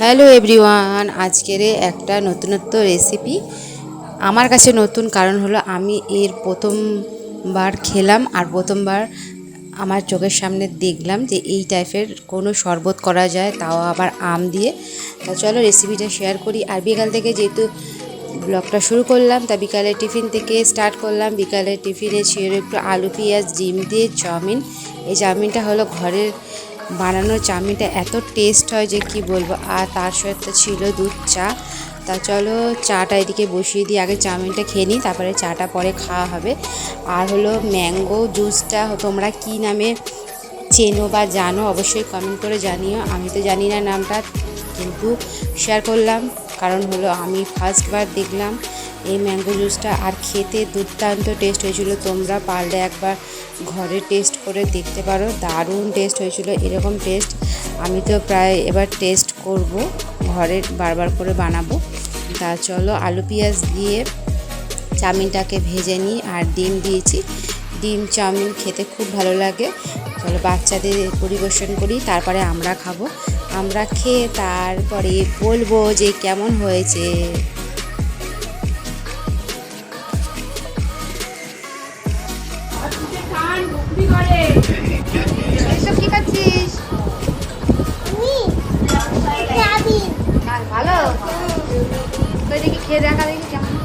Hello everyone, আজকের একটা নতুনত্ব রেসিপি। আমার কাছে নতুন কারণ হলো আমি এর প্রথমবার খেলাম আর প্রথমবার আমার চোখের সামনে দেখলাম যে এই টাইপের কোনো শরবত করা যায়, তাও আবার আম দিয়ে। তা চলো রেসিপিটা শেয়ার করি। আর বিকাল থেকে যেহেতু ব্লগটা শুরু করলাম, তা বিকালে টিফিন থেকে স্টার্ট করলাম। বিকালে টিফিনে ছিল একটু আলু পেঁয়াজ, ডিম দিয়ে চাউমিন। এই চাউমিনটা হলো ঘরের বানানো চাউমিনটা এত টেস্ট হয় যে কি বলব? আর তার সাথে ছিল দুধ চা। তা চলো চাটা এদিকে বসিয়ে দিই, আগে চাউমিনটা খেয়ে নিই, তারপরে চাটা পরে খাওয়া হবে। আর হলো ম্যাঙ্গো জুসটা তোমরা কি নামে চেনো বা জানো অবশ্যই কমেন্ট করে জানিও। আমি তো জানি না নামটা, কিন্তু শেয়ার করলাম। কারণ হলো আমি ফার্স্টবার দেখলাম এই ম্যাঙ্গো জুসটা। আর খেতে দুর্দান্ত টেস্ট হয়েছিল। তোমরা পারলে একবার ঘরে টেস্ট করে দেখতে পারো। দারুণ টেস্ট হয়েছিল, এরকম টেস্ট আমি তো প্রায় এবার টেস্ট করব, ঘরে বারবার করে বানাবো। তা চলো, আলু পেঁয়াজ দিয়ে চাউমিনটাকে ভেজে নিই আর ডিম দিয়েছি। ডিম, চাউমিন খেতে খুব ভালো লাগে। চলো, বাচ্চাদের পরিবেশন করি, তারপরে আমরা খাব। আমরা খেয়ে তারপরে বলব যে কেমন হয়েছে। এসব কি খাচ্ছিস? ভালো? তো দেখি খেয়ে দেখা দেখি কেমন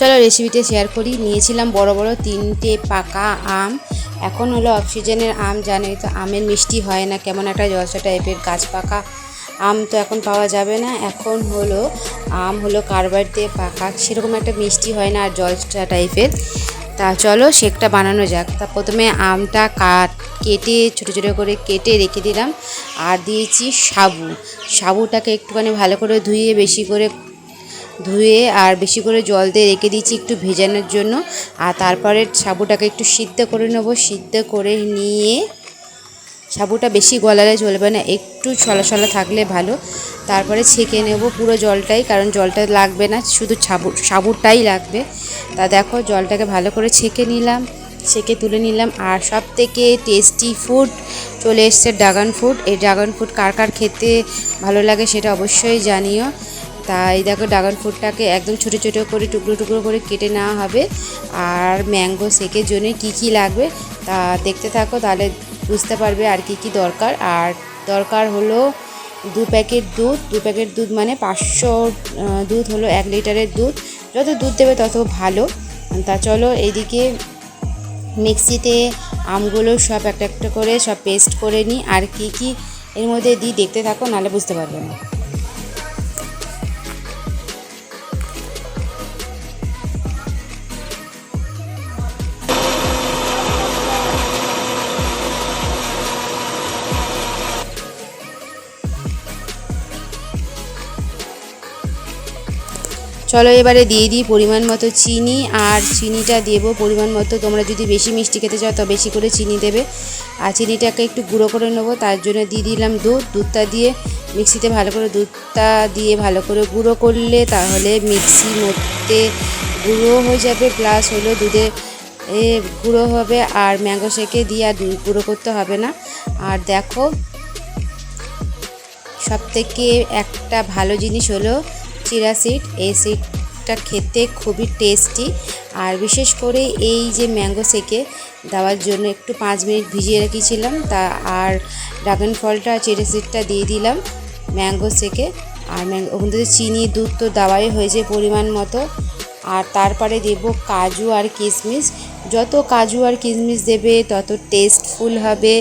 চলো রেসিপিটা শেয়ার করি। নিয়েছিলাম বড় বড় তিনটে পাকা আম। এখন হলো অক্সিজেনের আম, জানোই তো, আমের মিষ্টি হয় না, কেমন একটা জলসা টাইপের গাছ পাকা আম তো এখন পাওয়া যাবে না। এখন হলো আম হলো কারবার দিয়ে পাকা, সেরকম একটা মিষ্টি হয় না আর জলসা টাইপের তা চলো শেকটা বানানো যাক। তা প্রথমে আমটা কাট কেটে, ছোটো ছোটো করে কেটে রেখে দিলাম। আর দিয়েছি সাবু। সাবুটাকে একটুখানি ভালো করে ধুয়ে, বেশি করে ধুয়ে আর বেশি করে জল দিয়ে রেখে দিয়েছি একটু ভেজানোর জন্য। আর তারপরে সাবুটাকে একটু সিদ্ধ করে নেব। সিদ্ধ করে নিয়ে সাবুটা বেশি গলালে চলবে না, একটু ছলা ছলা থাকলে ভালো। তারপরে ছেঁকে নেব পুরো জলটাই, কারণ জলটা লাগবে না, শুধু সাবু, সাবুটাই লাগবে। তা দেখো জলটাকে ভালো করে ছেঁকে নিলাম, ছেঁকে তুলে নিলাম। আর সব থেকে টেস্টি ফুড চলে এসছে ড্রাগন ফ্রুট এই ড্রাগন ফ্রুট কার কার খেতে ভালো লাগে সেটা অবশ্যই জানিও। তাই দেখো ড্রাগন ফ্রুটটাকে একদম ছোটো ছোটো করে, টুকরো টুকরো করে কেটে নেওয়া হবে। আর ম্যাঙ্গো শেকের জন্য কি কি লাগবে তা দেখতে থাকো, তাহলে বুঝতে পারবে আর কি কি দরকার। আর দরকার হলো দু প্যাকেট দুধ, দু প্যাকেট দুধ মানে পাঁচশো দুধ হলো এক লিটারের দুধ। যত দুধ দেবে তত ভালো। তা চলো এদিকে মিক্সিতে আমগুলো সব একটা একটা করে সব পেস্ট করে নিই। আর কি কি এর মধ্যে দিই দেখতে থাকো, নাহলে বুঝতে পারবে না। চলো এবারে দিয়ে দিই পরিমাণ মতো চিনি, আর চিনিটা দেবো পরিমাণ মতো। তোমরা যদি বেশি মিষ্টি খেতে চাও, তো বেশি করে চিনি দেবে। আর চিনিটাকে একটু গুঁড়ো করে নেব, তার জন্য দিয়ে দিলাম দুধ। দুধটা দিয়ে মিক্সিতে ভালো করে, দুধটা দিয়ে ভালো করে গুঁড়ো করলে তাহলে মিক্সির মধ্যে গুঁড়ো হয়ে যাবে, প্লাস হলো দুধে এ গুঁড়ো হবে, আর ম্যাঙ্গো শেকে দিয়ে আর গুঁড়ো করতে হবে না। আর দেখো সব থেকে একটা ভালো জিনিস হলো চিরা সিড এই সিডটা খেতে খুবই টেস্টি আর বিশেষ করে এই যে ম্যাঙ্গো সেকে দেওয়ার জন্য একটু পাঁচ মিনিট ভিজিয়ে রেখেছিলাম, তা আর ড্রাগন ফলটা, চিরা সিডটা দিয়ে দিলাম ম্যাঙ্গো সেকে আর ম্যাঙ্গো ওখান থেকে চিনি, দুধ তো দেওয়াই হয়েছে পরিমাণ মতো। আর তারপরে দেব কাজু আর কিশমিশ। যত কাজু আর কিশমিশ দেবে, তত টেস্টফুল হবে।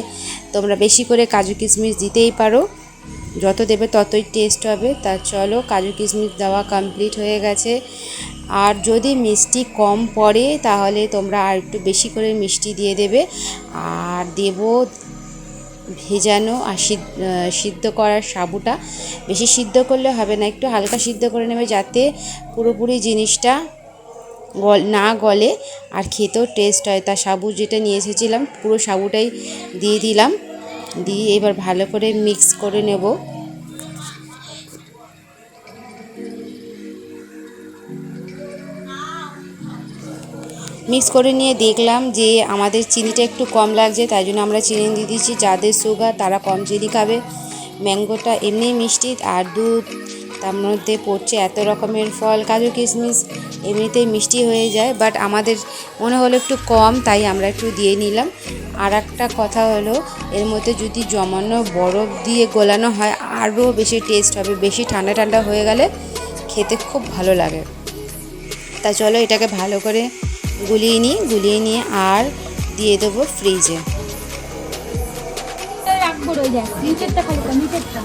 তোমরা বেশি করে কাজু, কিশমিশ দিতেই পারো। যত দেবে ততই টেস্ট হবে। তা চলো, কাজু কিশমিশ দেওয়া কমপ্লিট হয়ে গেছে। আর যদি মিষ্টি কম পড়ে, তাহলে তোমরা আর একটু বেশি করে মিষ্টি দিয়ে দেবে। আর দেব ভেজানো আর সিদ্ধ করার সাবুটা। বেশি সিদ্ধ করলে হবে না, একটু হালকা সিদ্ধ করে নেবে যাতে পুরোপুরি জিনিসটা গল, না গলে আর খেতেও টেস্ট হয়। তা সাবু যেটা নিয়ে এসেছিলাম, পুরো সাবুটাই দিয়ে দিলাম। দিয়ে এবার ভালো করে মিক্স করে নেব। মিক্স করে নিয়ে দেখলাম যে আমাদের চিনিটা একটু কম লাগছে, তাই জন্য আমরা চিনি দিয়ে দিচ্ছি। যাদের সুগার তারা কম চিনি খাবে। ম্যাঙ্গোটা এমনি মিষ্টি, আর দুধ তার মধ্যে পড়ছে এত রকমের ফল কাজু কিশমিশ এমনিতেই মিষ্টি হয়ে যায় বাট আমাদের মনে হলো একটু কম তাই আমরা একটু দিয়ে নিলাম। আর একটা কথা হলো এর মধ্যে যদি জমানো বরফ দিয়ে গোলানো হয় আরও বেশি টেস্ট হবে বেশি ঠান্ডা ঠান্ডা হয়ে গেলে খেতে খুব ভালো লাগে। তা চলো এটাকে ভালো করে গুলিয়ে নিই গুলিয়ে নিয়ে আর দিয়ে দেবো ফ্রিজে রাখব রয়ে যায় নিচেরটা খালি তো নিচেরটা।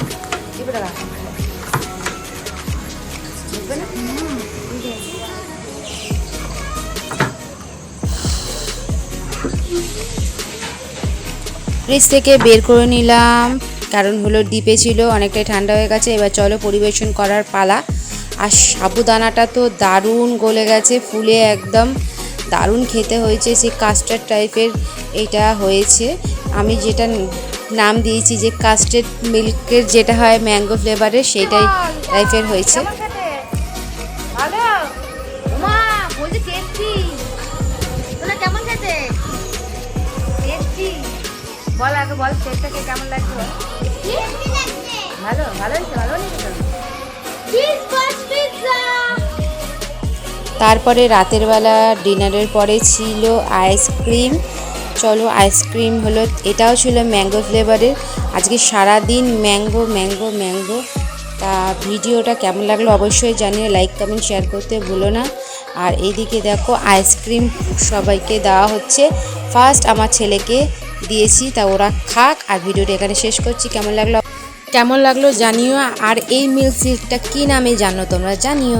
ফ্রিজ থেকে বের করে নিলাম। কারণ হলো ডিপে ছিল, অনেকটাই ঠান্ডা হয়ে গেছে। এবার চলো পরিবেশন করার পালা। আর সাবুদানাটা তো দারুণ গলে গেছে, ফুলে একদম। দারুণ খেতে হয়েছে সেই কাস্টার্ড টাইপের এটা হয়েছে। আমি যেটা নাম দিয়েছি যে কাস্টার্ড মিল্কের যেটা হয় ম্যাঙ্গো ফ্লেভারের সেটাই টাইপের হয়েছে। বল আগে বল টেস্টটাকে কেমন লাগছে বল? ভালো ভালো হয়েছে ভালো তারপরে রাতের বেলা ডিনারের পরে ছিল আইসক্রিম। চলো আইসক্রিম হলো এটাও ছিল ম্যাঙ্গো ফ্লেভারের। আজকে সারা দিন ম্যাঙ্গো ম্যাঙ্গো ম্যাঙ্গো। তা ভিডিওটা কেমন লাগল অবশ্যই জানিয়ে লাইক কমেন্ট শেয়ার করতে ভুলো না। আর এইদিকে দেখো আইসক্রিম সবাইকে দেওয়া হচ্ছে। ফার্স্ট আমার ছেলেকে দিয়েছি, তা ওরা খাক, আর ভিডিওটা এখানে শেষ করছি। কেমন লাগল? কেমন লাগল জানিও, আর এই মিল্ক সিল্কটা কী নামে জানো তোমরা জানিও।